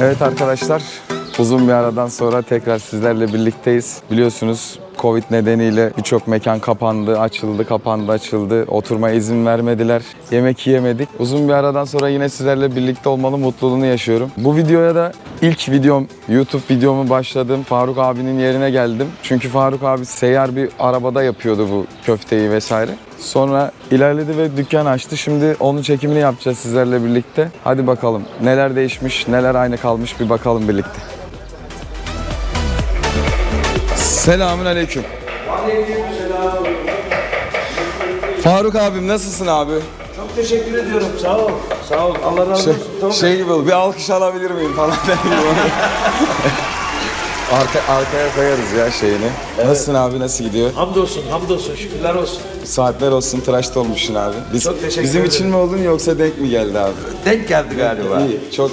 Evet arkadaşlar, uzun bir aradan sonra tekrar sizlerle birlikteyiz. Biliyorsunuz Covid nedeniyle birçok mekan kapandı, açıldı, kapandı, açıldı. Oturmaya izin vermediler. Yemek yiyemedik. Uzun bir aradan sonra yine sizlerle birlikte olmanın mutluluğunu yaşıyorum. Bu videoya da ilk videom, YouTube videomu başladım. Faruk abinin yerine geldim. Çünkü Faruk abi seyyar bir arabada yapıyordu bu köfteyi vesaire. Sonra ilerledi ve dükkan açtı. Şimdi onun çekimini yapacağız sizlerle birlikte. Hadi bakalım neler değişmiş, neler aynı kalmış bir bakalım birlikte. Selamün aleyküm. Faruk abim nasılsın abi? Çok teşekkür ediyorum. Sağ ol. Sağ ol. Allah razı Şey, olsun. Tamam. şey gibi oldu, bir alkış alabilir miyim falan. Arka, arkaya koyarız ya şeyini. Nasılsın abi, nasıl gidiyor? Hamdolsun, hamdolsun. Şükürler olsun. Saatler olsun, tıraşta olmuşsun abi. Biz, Çok teşekkür bizim ederim. için mi oldun yoksa denk mi geldi abi? Denk geldi galiba. İyi, çok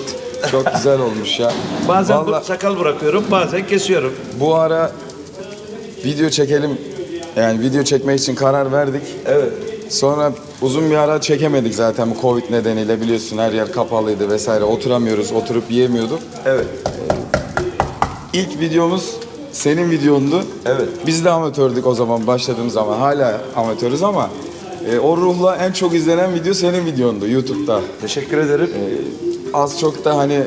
çok güzel olmuş ya. Bazen Vallahi bu sakal bırakıyorum, bazen kesiyorum. bu ara video çekelim. Yani video çekmek için karar verdik. Evet. Sonra uzun bir ara çekemedik zaten bu Covid nedeniyle biliyorsun her yer kapalıydı vesaire. Oturamıyoruz, oturup yiyemiyorduk. Evet. İlk videomuz senin videondu. Evet. Biz de amatördük o zaman başladığımız zaman. Hala amatörüz ama e, o ruhla en çok izlenen video senin videondu YouTube'da. Teşekkür ederim. Az çok da hani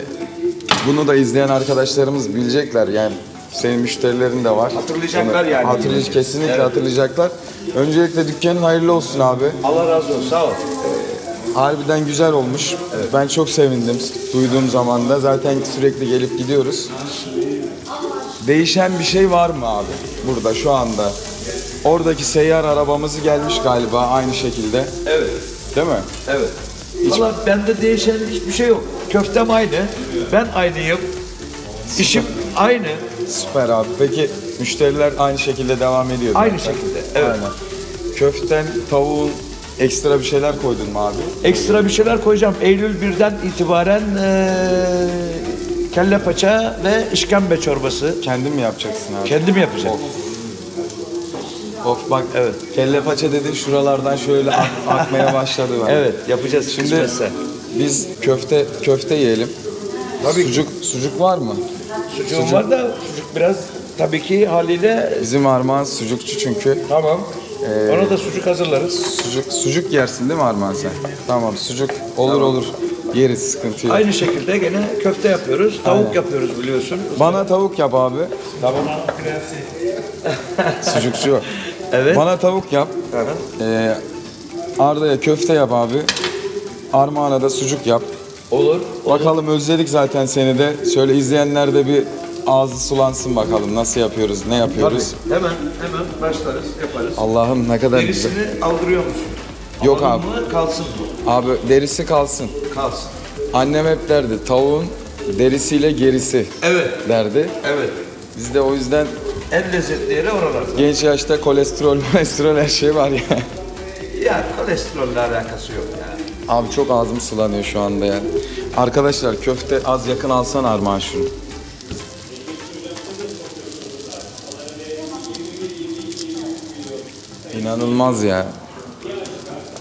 bunu da izleyen arkadaşlarımız bilecekler yani senin müşterilerin de var. Hatırlayacaklar Onu- yani. Hatırlayacak, kesinlikle Evet. hatırlayacaklar. Öncelikle dükkanın hayırlı olsun abi. Allah razı olsun. Sağ ol. Harbiden güzel olmuş. Ben çok sevindim duyduğum zaman da. Zaten sürekli gelip gidiyoruz. Değişen bir şey var mı abi burada şu anda? Oradaki seyyar arabamız gelmiş galiba aynı şekilde. Evet. Değil mi? Evet. Valla bende değişen hiçbir şey yok. Köftem aynı. Ben aynıyım. İşim aynı. Süper abi. Peki müşteriler aynı şekilde devam ediyor. Aynı zaten. şekilde, evet. Aynen. Köften, tavuğun ekstra bir şeyler koydun mu abi? Ekstra bir şeyler koyacağım. Eylül 1'den itibaren eee kelle paça ve işkembe çorbası. Kendin mi yapacaksın abi? Kendim yapacağım. Of bak evet. Kelle paça dedin şuralardan şöyle ak- akmaya başladı ben. Evet, yapacağız Şimdi kısmetse. biz köfte köfte yiyelim. Sucuk sucuk var mı? Sucuğum var da sucuk biraz tabii ki haliyle Bizim Armağan sucukçu çünkü. tamam. Ona da sucuk hazırlarız. Sucuk sucuk yersin değil mi Armağan sen? Tamam sucuk olur olur. Yeriz sıkıntı yok. Aynı şekilde gene köfte yapıyoruz. Tavuk yapıyoruz biliyorsun. Bana tavuk yap abi. Tamam. Sucukçu. Evet. Bana tavuk yap. Ee, Arda'ya köfte yap abi. Armağan'a da sucuk yap. Olur. Bakalım özledik zaten seni de. Şöyle izleyenler de bir ağzı sulansın bakalım nasıl yapıyoruz, ne Tabii. yapıyoruz. Hemen hemen başlarız, yaparız. Allah'ım ne kadar güzel. Derisini aldırıyor musun? Yok Alalım abi. Mı, kalsın mı? Abi derisi kalsın. Kalsın. Annem hep derdi tavuğun derisiyle gerisi Evet. derdi. Evet. Biz de o yüzden En lezzetli yeri oralarda. genç yaşta kolesterol, kolesterol her şey var ya. Ya kolesterolle alakası yok ya. Abi çok ağzım sulanıyor şu anda yani. Arkadaşlar köfte az yakın alsan Armağan şunu. İnanılmaz ya.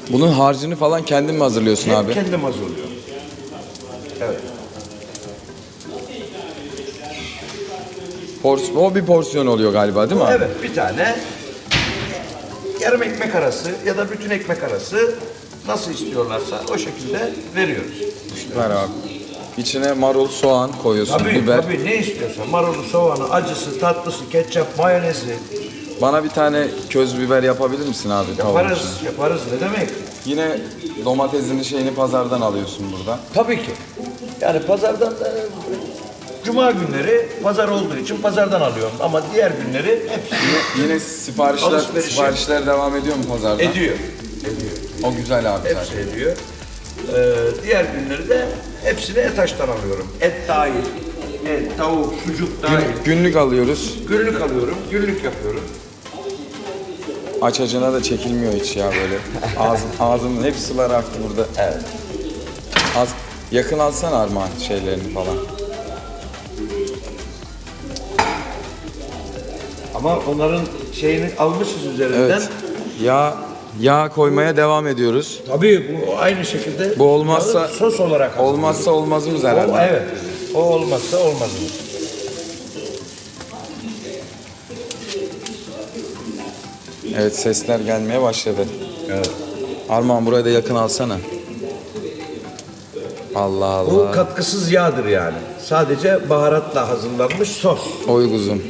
Bunun harcını falan kendin mi hazırlıyorsun Hep abi? kendim hazırlıyorum. Evet. O bir porsiyon oluyor galiba değil mi abi? Evet bir tane yarım ekmek arası ya da bütün ekmek arası nasıl istiyorlarsa o şekilde veriyoruz. Ver abi. İçine marul, soğan koyuyorsun, Tabii biber. tabii ne istiyorsan marulu, soğanı, acısı, tatlısı, ketçap, mayonezi Bana bir tane köz biber yapabilir misin abi? yaparız, yaparız ne demek? Yine domatesini şeyini pazardan alıyorsun burada. Tabii ki. Yani pazardan da Cuma günleri pazar olduğu için pazardan alıyorum ama diğer günleri hepsi Yine siparişler Alışverişi. siparişler devam ediyor mu pazardan? ediyor. Ediyor. O güzel abi Hepsi zaten. ediyor. Ee, diğer günleri de hepsini Etaş'tan alıyorum. Et dahil, et, tavuk, sucuk dahil. Günlük alıyoruz. Günlük alıyorum, günlük yapıyorum. Aç acına da çekilmiyor hiç ya böyle. Ağzım, ağzımın hep sular aktı burada. Evet. Az yakın alsan armağan şeylerini falan. Ama onların şeyini almışız üzerinden. Evet. Yağ yağ koymaya devam ediyoruz. Tabii bu aynı şekilde. Bu olmazsa- sos olarak hazırlıyoruz. Olmazsa olmazımız O, herhalde. evet. O olmazsa olmazımız. Evet sesler gelmeye başladı. Evet. Armağan burayı da yakın alsana. Allah Bu Allah. katkısız yağdır yani. Sadece baharatla hazırlanmış sos. Oy kuzum.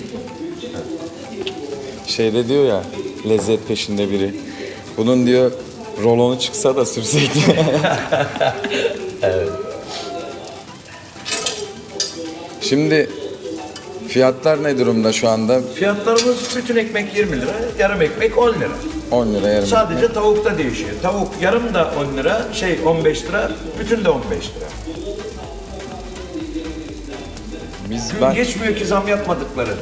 Şeyde diyor ya lezzet peşinde biri. Bunun diyor rolonu çıksa da sürseydi. Şimdi fiyatlar ne durumda şu anda? Fiyatlarımız bütün ekmek 20 lira, yarım ekmek 10 lira. 10 lira yarım. Sadece tavukta değişiyor. Tavuk yarım da 10 lira, şey 15 lira, bütün de 15 lira. Biz Gün ben geçmiyor ki zam yapmadıkları.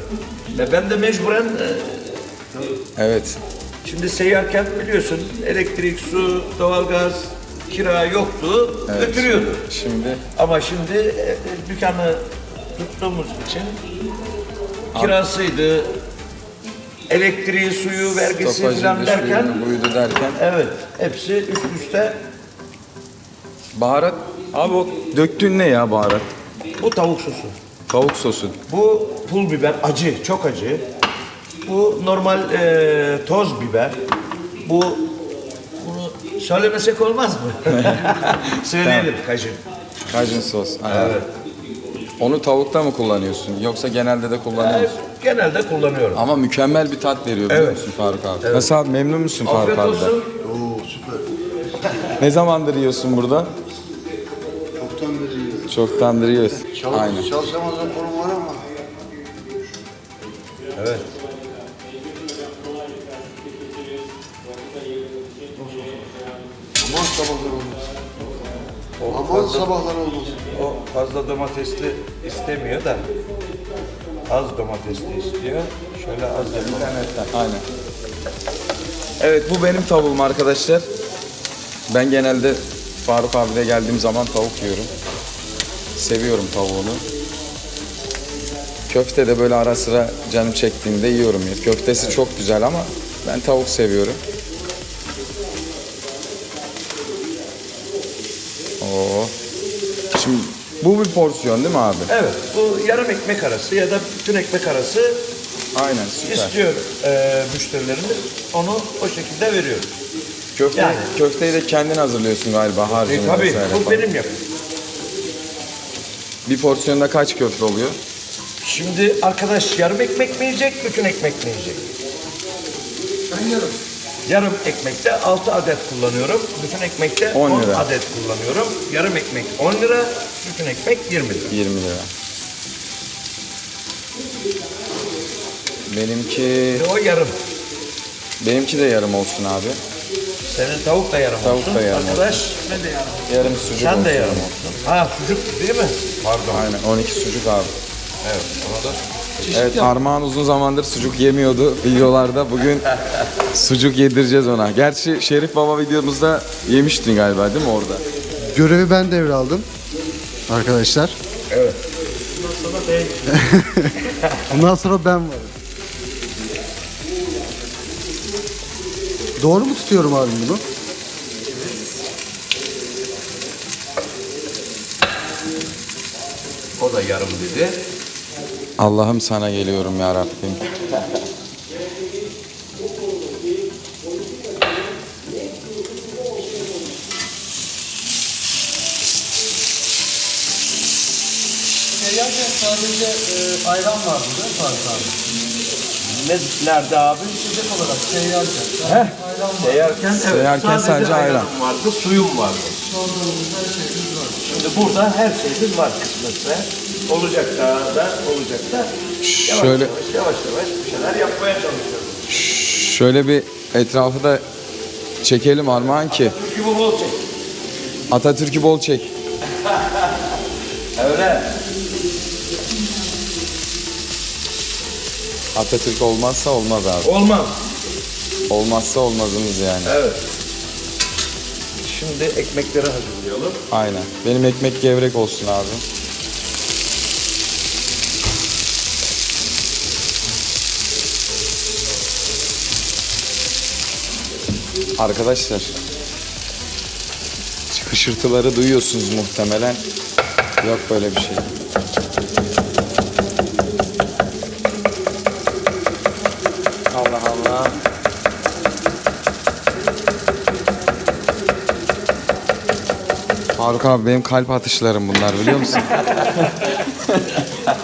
Ve ben de mecburen e, evet şimdi seyyarken biliyorsun elektrik, su, doğalgaz, kira yoktu, götürüyordu. şimdi Ama şimdi e, dükkanı tuttuğumuz için kirasıydı, elektriği, suyu, vergisi falan derken buydu derken evet hepsi üst üste baharat abi o döktüğün ne ya baharat? bu tavuk sosu. Tavuk sosu. Bu pul biber acı, çok acı. Bu normal e, toz biber. Bu bunu söylemesek olmaz mı? Söyleyelim kajın. Kajun sos. Aynen. Evet. Onu tavukta mı kullanıyorsun yoksa genelde de kullanıyor E, musun? genelde kullanıyorum. Ama mükemmel bir tat veriyor biliyor Evet. musun Faruk abi? Nasıl abi memnun musun Faruk Afiyet abiden? olsun. Oo süper. Ne zamandır yiyorsun burada? Çoktan beri yiyoruz. Çoktandır yiyoruz. Çalış, Aynen. Çalışamaz raporum var ama Evet. aman sabahlar olmaz. O Aman fazla, sabahlar olmaz. o fazla domatesli istemiyor da az domatesli istiyor. Şöyle az yapalım. Aynen. Evet bu benim tavuğum arkadaşlar. Ben genelde Faruk abiyle geldiğim zaman tavuk yiyorum. Seviyorum tavuğunu. Köfte de böyle ara sıra canım çektiğinde yiyorum. Köftesi çok güzel ama ben tavuk seviyorum. Şimdi bu bir porsiyon değil mi abi? Evet, bu yarım ekmek arası ya da bütün ekmek arası Aynen süper. istiyor e, müşterilerimiz. Onu o şekilde veriyoruz. Köfte, Yani. köfteyi de kendin hazırlıyorsun galiba harcını E, tabii, vesaire bu falan. benim yapım. Bir porsiyonda kaç köfte oluyor? Şimdi arkadaş yarım ekmek mi yiyecek, bütün ekmek mi yiyecek? Ben yarım. Yarım ekmekte 6 adet kullanıyorum. Bütün ekmekte 10 10, lira. adet kullanıyorum. Yarım ekmek 10 lira, bütün ekmek 20 lira. 20 lira. Benimki Ve o yarım. benimki de yarım olsun abi. Senin tavuk da yarım Tavuk olsun. da yarım Arkadaş ne de yarım. Yarım sucuk Sen olsun. de yarım olsun. Ha sucuk değil mi? Pardon. Aynen 12 sucuk abi. Evet, ona da Evet Armağan uzun zamandır sucuk yemiyordu videolarda. Bugün sucuk yedireceğiz ona. Gerçi Şerif Baba videomuzda yemiştin galiba değil mi orada? Görevi ben devraldım. Arkadaşlar. Evet. Bundan sonra ben varım. Doğru mu tutuyorum abi bunu? O da yarım dedi. Allah'ım sana geliyorum ya Rabbim. Seyyarken sadece e, ayran vardı değil mi Faruk abi? Ne, nerede abi? İçecek olarak seyyarken. Heh. Ayran var. Seyyarken, evet, Seyyarken sadece ayran. ayranım vardı, suyum vardı. Sorduğumuz her şeyimiz var. Şimdi burada her şeyimiz var kısmetse. Olacak da, da olacak da. Yavaş Şöyle- yavaş, yavaş yavaş bir şeyler yapmaya çalışıyoruz. Şöyle bir etrafı da çekelim Armağan ki Çünkü bu bol çek. Atatürk'ü bol çek. Öyle. Atatürk olmazsa olmaz abi. Olmaz. Olmazsa olmazımız yani. Evet. Şimdi ekmekleri hazırlayalım. Aynen. Benim ekmek gevrek olsun abi. Arkadaşlar hışırtıları duyuyorsunuz muhtemelen. Yok böyle bir şey. Allah Allah. Faruk abi benim kalp atışlarım bunlar biliyor musun?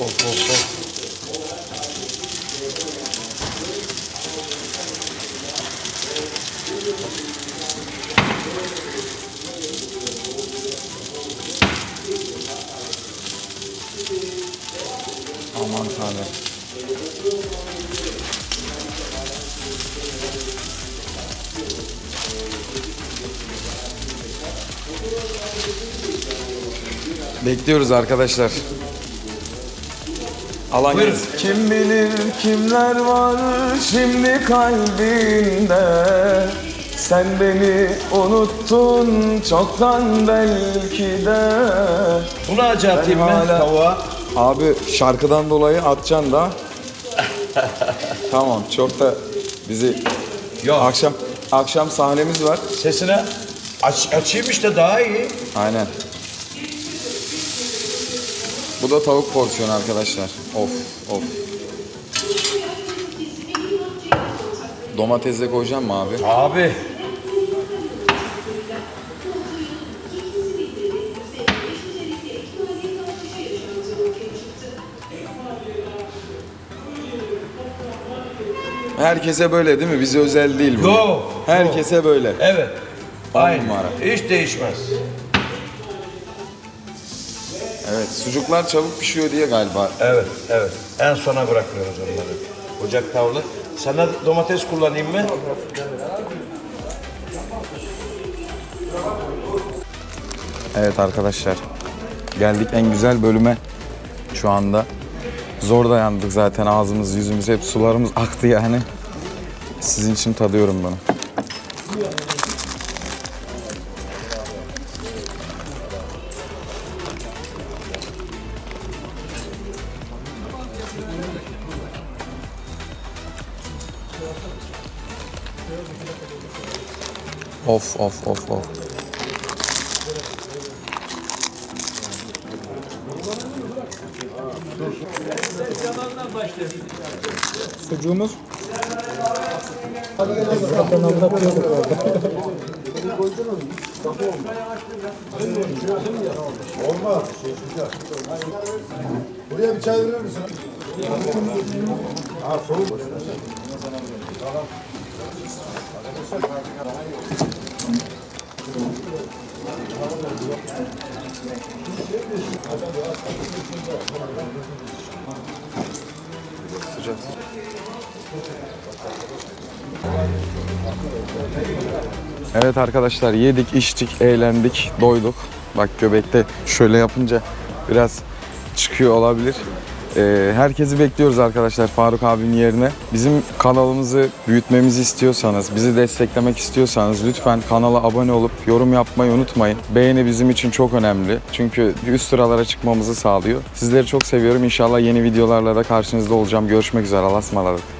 of of of. Aman tanrım. Bekliyoruz arkadaşlar. Alan Buyurun. gelsin. Kim bilir kimler var şimdi kalbinde Sen beni unuttun çoktan belki de Bunu acı atayım ben, hala- tavuğa. Abi şarkıdan dolayı atacaksın da. tamam çok da bizi Yok. akşam akşam sahnemiz var. Sesini aç, açayım işte daha iyi. Aynen. Bu da tavuk porsiyonu arkadaşlar. Of of. Domates de koyacağım mı abi? Abi. Herkese böyle değil mi? Bize özel değil bu. Yok. Herkese böyle. Evet. On Aynı. numara. Hiç değişmez. Evet, sucuklar çabuk pişiyor diye galiba. Evet, evet. En sona bırakıyoruz onları. Ocak tavlı. Sana domates kullanayım mı? Evet arkadaşlar. Geldik en güzel bölüme şu anda. Zor dayandık zaten ağzımız yüzümüz hep sularımız aktı yani. Sizin için tadıyorum bunu. Of of of of. Sucuğumuz Buraya bir çay verir misin? Ha, soğuk. Evet arkadaşlar yedik, içtik, eğlendik, doyduk. Bak göbekte şöyle yapınca biraz çıkıyor olabilir. Ee, herkesi bekliyoruz arkadaşlar Faruk abinin yerine. Bizim kanalımızı büyütmemizi istiyorsanız, bizi desteklemek istiyorsanız lütfen kanala abone olup yorum yapmayı unutmayın. Beğeni bizim için çok önemli. Çünkü üst sıralara çıkmamızı sağlıyor. Sizleri çok seviyorum. İnşallah yeni videolarla da karşınızda olacağım. Görüşmek üzere. Allah'a ısmarladık.